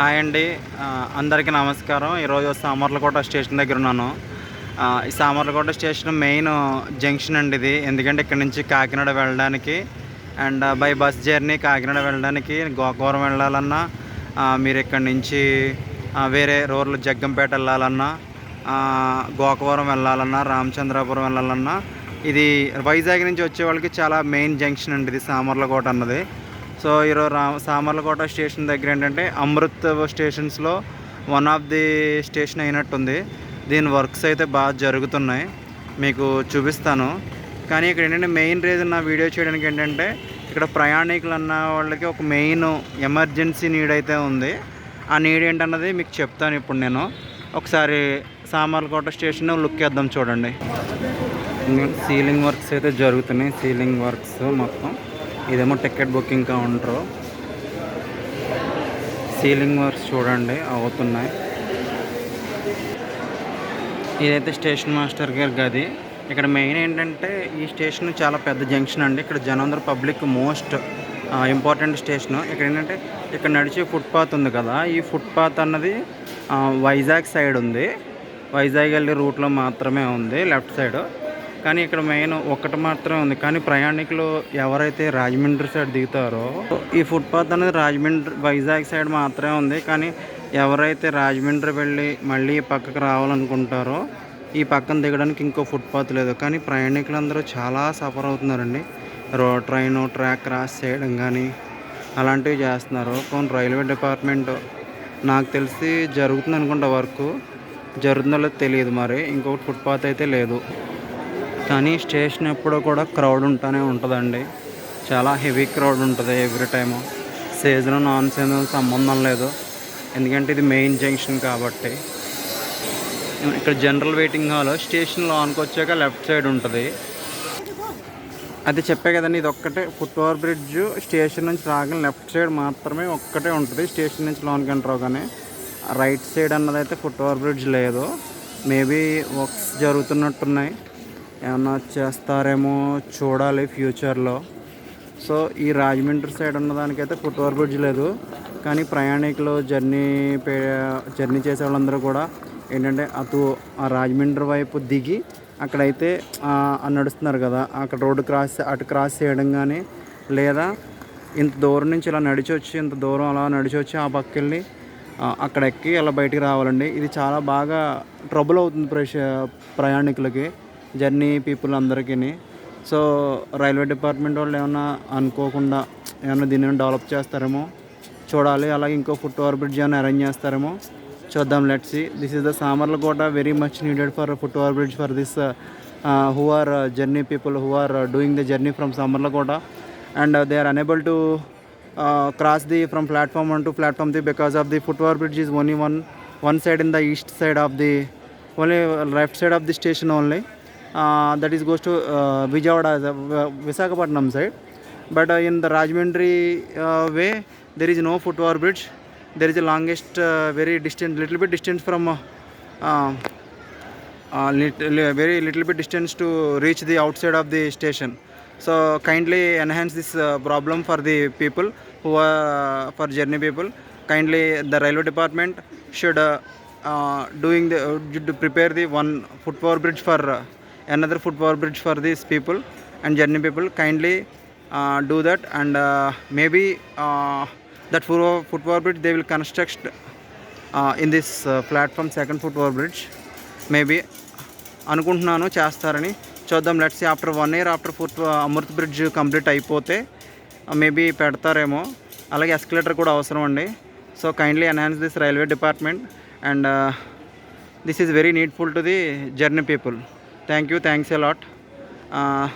Hi అండి. అందరికీ నమస్కారం. ఈరోజు సామర్లకోట స్టేషన్ దగ్గర ఉన్నాను. ఈ సామర్లకోట స్టేషన్ మెయిన్ జంక్షన్ అండి ఇది. ఎందుకంటే ఇక్కడ నుంచి కాకినాడ వెళ్ళడానికి and by bus journey Kakinada వెళ్ళడానికి గోకవరం వెళ్ళాలన్నా మీరు ఇక్కడ నుంచి వేరే రోడ్లు జగ్గంపేట వెళ్ళాలన్నా గోకవరం వెళ్ళాలన్నా రామచంద్రాపురం వెళ్ళాలన్నా ఇది వైజాగ్ నుంచి వచ్చే వాళ్ళకి చాలా మెయిన్ జంక్షన్ అండి ఇది సామర్లకోట అన్నది. సో ఈరోజు రా సామర్లకోట స్టేషన్ దగ్గర ఏంటంటే అమృత్ స్టేషన్స్లో వన్ ఆఫ్ ది స్టేషన్ అయినట్టుంది. దీని వర్క్స్ అయితే బాగా జరుగుతున్నాయి. మీకు చూపిస్తాను. కానీ ఇక్కడ ఏంటంటే మెయిన్ రీజన్ నా వీడియో చేయడానికి ఏంటంటే ఇక్కడ ప్రయాణికులు అన్న వాళ్ళకి ఒక మెయిన్ ఎమర్జెన్సీ నీడ్ అయితే ఉంది. ఆ నీడ్ ఏంటన్నది మీకు చెప్తాను ఇప్పుడు నేను. ఒకసారి సామర్లకోట స్టేషన్ లుక్ వేద్దాం చూడండి. సీలింగ్ వర్క్స్ అయితే జరుగుతున్నాయి. సీలింగ్ వర్క్స్ మొత్తం. ఇదేమో ticket booking counter. Ceiling works చూడండి అవుతున్నాయి. ఇదైతే స్టేషన్ మాస్టర్ గారి గది. ఇక్కడ మెయిన్ ఏంటంటే ఈ స్టేషన్ చాలా పెద్ద జంక్షన్ అండి. ఇక్కడ జనందరూ పబ్లిక్ మోస్ట్ ఇంపార్టెంట్ స్టేషన్. ఇక్కడ ఏంటంటే ఇక్కడ నడిచే ఫుట్పాత్ ఉంది కదా. ఈ ఫుట్పాత్ అన్నది వైజాగ్ సైడ్ ఉంది. వైజాగ్ వెళ్ళే రూట్లో మాత్రమే ఉంది లెఫ్ట్ సైడ్. కానీ ఇక్కడ మెయిన్ ఒక్కటి మాత్రమే ఉంది. కానీ ప్రయాణికులు ఎవరైతే రాజమండ్రి సైడ్ దిగుతారో ఈ ఫుట్పాత్ అనేది రాజమండ్రి వైజాగ్ సైడ్ మాత్రమే ఉంది. కానీ ఎవరైతే రాజమండ్రి వెళ్ళి మళ్ళీ ఈ పక్కకు రావాలనుకుంటారో ఈ పక్కన దిగడానికి ఇంకో ఫుట్పాత్ లేదు. కానీ ప్రయాణికులందరూ చాలా సఫర్ అవుతున్నారండి. రో ట్రైన్ ట్రాక్ క్రాస్ చేయడం కానీ అలాంటివి చేస్తున్నారు. కొన్ని రైల్వే డిపార్ట్మెంట్ నాకు తెలిసి జరుగుతుంది అనుకుంటా వర్క్. జరుగుతుందో తెలియదు మరి. ఇంకొకటి ఫుట్పాత్ అయితే లేదు. కానీ స్టేషన్ ఎప్పుడు కూడా క్రౌడ్ ఉంటూనే ఉంటుందండి. చాలా హెవీ క్రౌడ్ ఉంటుంది every time season non season సంబంధం లేదు. ఎందుకంటే ఇది మెయిన్ జంక్షన్ కాబట్టి. ఇక్కడ జనరల్ వెయిటింగ్ హాల్ స్టేషన్ లోనికి వచ్చాక లెఫ్ట్ సైడ్ ఉంటుంది. అది చెప్పే కదండి ఇది ఒక్కటే ఫుట్ఓవర్ బ్రిడ్జ్ స్టేషన్ నుంచి రాగానే లెఫ్ట్ సైడ్ మాత్రమే ఒక్కటే ఉంటుంది. స్టేషన్ నుంచి లోనికి ఎంటర్ అవగానే రైట్ సైడ్ అన్నది అయితే బ్రిడ్జ్ లేదు. మేబీ వర్క్స్ జరుగుతున్నట్టున్నాయి. ఏమన్నా చేస్తారేమో చూడాలి ఫ్యూచర్లో. సో ఈ రాజమండ్రి సైడ్ ఉన్నదానికైతే దానికైతే ఓవర్ బ్రిడ్జ్ లేదు. కానీ ప్రయాణికులు జర్నీ పే జర్నీ చేసే వాళ్ళందరూ కూడా ఏంటంటే అటు ఆ రాజమండ్రి వైపు దిగి అక్కడైతే నడుస్తున్నారు కదా. అక్కడ రోడ్డు క్రాస్ అటు క్రాస్ చేయడం కానీ లేదా ఇంత దూరం నుంచి ఇలా నడిచి వచ్చి ఇంత దూరం అలా నడిచి వచ్చి ఆ పక్క వెళ్ళి అక్కడ ఎక్కి అలా బయటికి రావాలండి. ఇది చాలా బాగా ట్రబుల్ అవుతుంది ప్రయాణికులకి. జర్నీ పీపుల్ అందరికీ సో రైల్వే డిపార్ట్మెంట్ వాళ్ళు ఏమైనా అనుకోకుండా ఏమైనా దీన్ని డెవలప్ చేస్తారేమో చూడాలి. అలాగే ఇంకో ఫుట్ ఓవర్ బ్రిడ్జ్ ఏమైనా అరేంజ్ చేస్తారేమో చూద్దాం let's this is the Samarlakota very much needed for foot over bridge for this uh, who are uh, journey people who are uh, doing the journey from Samarlakota and they are unable to cross the from platform one to platform the because of the foot over bridge is only one one side in the east side of the only left side of the station only. That is goes to uh, Vijayawada uh, Visakhapatnam side. But uh, in the Rajmundry uh, way there is no foot over bridge. There is a longest uh, very distant little bit distance from uh, uh, uh, very little bit distance to reach the outside of the station. So kindly enhance this uh, problem for the people who are for journey people. Kindly the railway department should uh, uh, doing the uh, prepare the one foot over bridge for uh, another foot bridge for these people and journey people kindly uh, do that and uh, maybe uh, that foot foot bridge they will construct uh, in this uh, platform second foot bridge maybe అనుకుంటున్నాను చేస్తారని చూద్దాం let's after one year after foot Amrit bridge complete అయిపోతే maybe పెడతారేమో అలాగే escalator కూడా అవసరం అండి so kindly enhance this railway department and this is very needful to the journey people thank you. Thanks a lot. Uh,